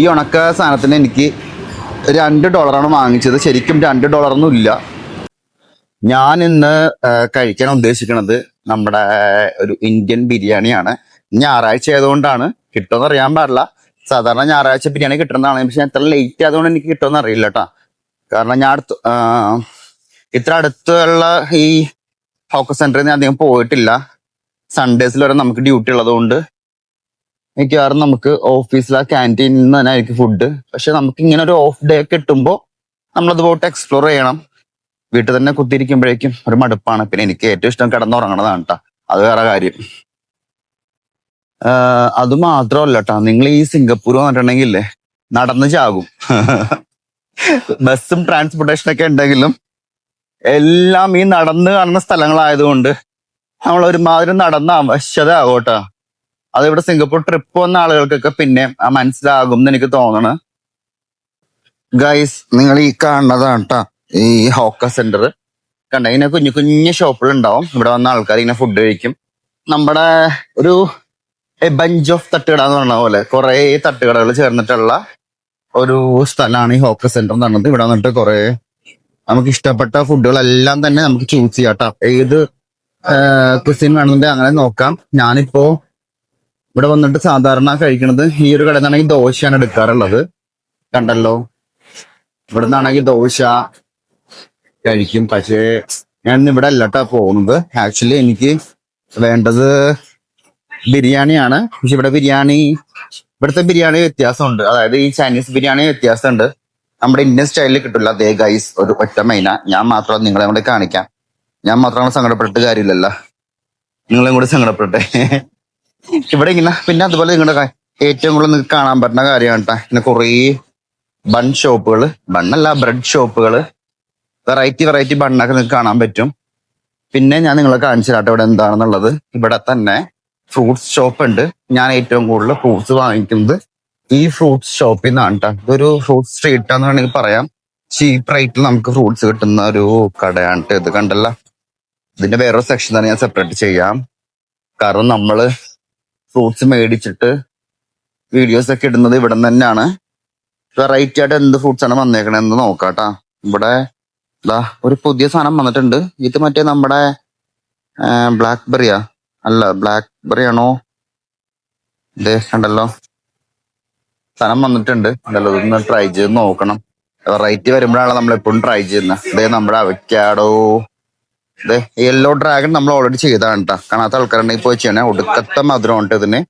ഈ ഉണക്ക സാധനത്തിന് എനിക്ക് രണ്ട് ഡോളറാണ് വാങ്ങിച്ചത്. ശരിക്കും രണ്ട് ഡോളറൊന്നും ഇല്ല. ഞാൻ ഇന്ന് കഴിക്കാൻ ഉദ്ദേശിക്കുന്നത് നമ്മുടെ ഒരു ഇന്ത്യൻ ബിരിയാണിയാണ്. ഞായറാഴ്ച ആയതുകൊണ്ടാണ്. കിട്ടുമെന്ന് അറിയാൻ പാടില്ല. സാധാരണ ഞായറാഴ്ച ബിരിയാണി കിട്ടുന്നതാണ്. പക്ഷെ എത്ര ലേറ്റ് ആയതുകൊണ്ട് എനിക്ക് കിട്ടുമെന്ന് അറിയില്ല കേട്ടോ കാരണം ഞാൻ അടുത്ത് ഇത്ര അടുത്തുള്ള ഈ ഹോക്കർ സെന്ററിൽ ഞാൻ അധികം പോയിട്ടില്ല. സൺഡേസിൽ വരെ നമുക്ക് ഡ്യൂട്ടി ഉള്ളതുകൊണ്ട് മിക്കവാറും നമുക്ക് ഓഫീസിലെ ക്യാന്റീനിൽ നിന്ന് തന്നെ ആയിരിക്കും ഫുഡ് പക്ഷെ നമുക്ക് ഇങ്ങനെ ഒരു ഓഫ് ഡേ കിട്ടുമ്പോൾ നമ്മളത് പോയിട്ട് എക്സ്പ്ലോർ ചെയ്യണം. വീട്ടിൽ തന്നെ കുത്തിയിരിക്കുമ്പോഴേക്കും ഒരു മടുപ്പാണ്. പിന്നെ എനിക്ക് ഏറ്റവും ഇഷ്ടം കിടന്നുറങ്ങണതാണ് കേട്ടോ അത് വേറെ കാര്യം. അത് മാത്രമല്ല കേട്ടോ നിങ്ങൾ ഈ സിംഗപ്പൂർ വന്നിട്ടുണ്ടെങ്കിൽ നടന്നു ചാകും. ബസ്സും ട്രാൻസ്പോർട്ടേഷൻ ഒക്കെ ഉണ്ടെങ്കിലും എല്ലാം ഈ നടന്ന് കാണുന്ന സ്ഥലങ്ങളായതുകൊണ്ട് നമ്മൾ ഒരുമാതിരി നടന്ന അവശ്യത ആകോട്ടാ അത് ഇവിടെ സിംഗപ്പൂർ ട്രിപ്പ് വന്ന ആളുകൾക്കൊക്കെ പിന്നെ മനസ്സിലാകും എന്ന് എനിക്ക് തോന്നണ്. ഗൈസ് നിങ്ങൾ ഈ കാണുന്നതാണ് കേട്ടോ ഈ ഹോക്ക സെന്റർ കണ്ട? ഇങ്ങനെ കുഞ്ഞു കുഞ്ഞു ഷോപ്പുകൾ ഉണ്ടാവും ഇവിടെ വന്ന ആൾക്കാർ ഇങ്ങനെ ഫുഡ് കഴിക്കും. നമ്മുടെ ഒരു ബഞ്ച് ഓഫ് തട്ടുകട എന്ന് പറഞ്ഞ പോലെ കുറെ തട്ടുകടകൾ ചേർന്നിട്ടുള്ള ഒരു സ്ഥലമാണ് ഈ ഹോക്ക സെന്റർ എന്ന് പറഞ്ഞത്. ഇവിടെ വന്നിട്ട് കുറെ നമുക്ക് ഇഷ്ടപ്പെട്ട ഫുഡുകളെല്ലാം തന്നെ നമുക്ക് ചൂസ് ചെയ്യാം കേട്ടോ ഏത് കുസിൻ വേണമെന്നുണ്ടെങ്കിൽ അങ്ങനെ നോക്കാം. ഞാനിപ്പോ ഇവിടെ വന്നിട്ട് സാധാരണ കഴിക്കുന്നത് ഈ ഒരു കടയിൽ നിന്നാണെങ്കിൽ ദോശയാണ് എടുക്കാറുള്ളത്. കണ്ടല്ലോ? ഇവിടെ നിന്നാണെങ്കിൽ ദോശ കഴിക്കും. പക്ഷേ ഞാൻ ഇവിടെ അല്ലട്ടാ പോകുന്നത്. ആക്ച്വലി എനിക്ക് വേണ്ടത് ബിരിയാണിയാണ്. പക്ഷെ ഇവിടെ ബിരിയാണി ഇവിടുത്തെ ബിരിയാണി വ്യത്യാസമുണ്ട്. അതായത് ഈ ചൈനീസ് ബിരിയാണി വ്യത്യാസമുണ്ട്. നമ്മുടെ ഇന്ത്യൻ സ്റ്റൈലിൽ കിട്ടില്ല അതേ ഗൈസ് ഒരു ഒറ്റ മൈന. ഞാൻ മാത്രം നിങ്ങളെ കൂടെ കാണിക്കാം. ഞാൻ മാത്രം സങ്കടപ്പെട്ടിട്ട് കാര്യമില്ലല്ലോ. നിങ്ങളെയും കൂടെ സങ്കടപ്പെട്ടെ ഇവിടെ ഇങ്ങനെ പിന്നെ അതുപോലെ നിങ്ങളുടെ ഏറ്റവും കൂടുതൽ നിങ്ങൾക്ക് കാണാൻ പറ്റുന്ന കാര്യമാണ് കേട്ടോ. ഇങ്ങനെ കുറേ ബൺ ഷോപ്പുകൾ ബണ്ണല്ല ബ്രെഡ് ഷോപ്പുകൾ വെറൈറ്റി വെറൈറ്റി ബണ്ണൊക്കെ നിങ്ങൾക്ക് കാണാൻ പറ്റും. പിന്നെ ഞാൻ നിങ്ങളെ കാണിച്ചു തരാട്ടെ ഇവിടെ എന്താണെന്നുള്ളത്. ഇവിടെ തന്നെ ഫ്രൂട്ട്സ് ഷോപ്പ് ഉണ്ട്. ഞാൻ ഏറ്റവും കൂടുതൽ ഫ്രൂട്ട്സ് വാങ്ങിക്കുന്നത് ഈ ഫ്രൂട്ട്സ് ഷോപ്പിൽ നിന്നാണ് കേട്ടോ. ഇതൊരു ഫ്രൂട്ട്സ് സ്ട്രീറ്റ് എന്ന് വേണമെങ്കിൽ പറയാം. ചീപ്പ് റേറ്റിൽ നമുക്ക് ഫ്രൂട്ട്സ് കിട്ടുന്ന ഒരു കടയാണ് ഇത് കണ്ടല്ല. ഇതിന്റെ വേറൊരു സെക്ഷൻ തന്നെ ഞാൻ സെപ്പറേറ്റ് ചെയ്യാം. കാരണം നമ്മൾ ഫ്രൂട്ട്സ് മേടിച്ചിട്ട് വീഡിയോസ് ഒക്കെ ഇടുന്നത് ഇവിടെ തന്നെയാണ് വെറൈറ്റി ആയിട്ട് എന്ത് ഫ്രൂട്ട്സ് ആണ് വന്നേക്കണെന്ന് നോക്കാട്ടാ. ഇവിടെ ഇതാ ഒരു പുതിയ സാധനം വന്നിട്ടുണ്ട്. ഇത് മറ്റേ നമ്മുടെ ബ്ലാക്ക് ബെറിയാ അല്ല ബ്ലാക്ക് ബെറി ആണോ? ഇതേ കണ്ടല്ലോ. സാധനം വന്നിട്ടുണ്ട്. ഉണ്ടല്ലോ ഇതൊന്ന് ട്രൈ ചെയ്ത് നോക്കണം. വെറൈറ്റി വരുമ്പോഴാണ് നമ്മൾ എപ്പോഴും ട്രൈ ചെയ്യുന്നത്. ഇതേ നമ്മുടെ അവക്കാടോ യെല്ലോ ഡ്രാഗൺ നമ്മൾ ഓൾറെഡി ചെയ്തതാണ് കേട്ടോ കാണാത്ത ആൾക്കാരുണ്ടെങ്കിൽ പോയി ചെയ്യണേ. ഒടുക്കത്തെ മധുരം ഉണ്ട് ഇതിന്.